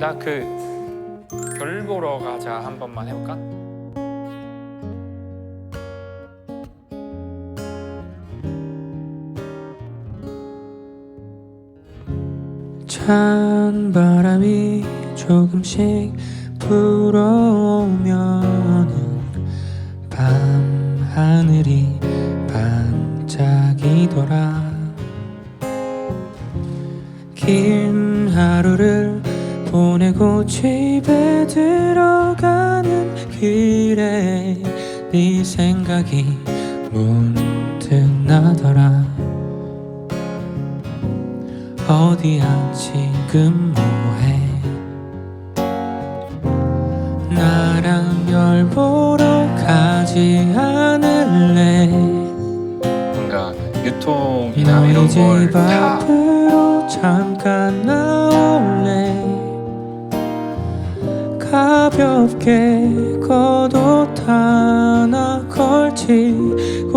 나 그 별 보러 가자 한 번만 해볼까? 찬 바람이 조금씩 불어오면은 밤 하늘이 반짝이더라 긴 하루를 보내고 집에 들어가는 길에 네 생각이 문득 나더라. 어디야 지금 뭐해? 나랑 별 보러 가지 않을래? 뭔가 유통이나 이런 집 걸다 잠깐 나 가볍게 겉옷 하나 걸치고서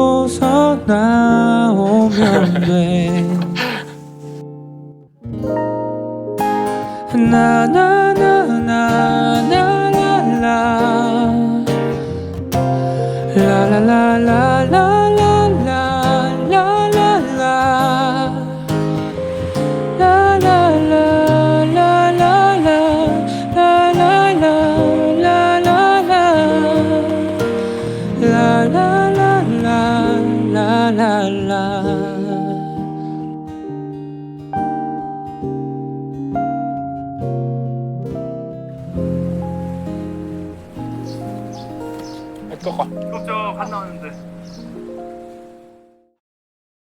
나오면 돼. 나나나나나. 랄라. 이거 아, 저 갔나 왔는데.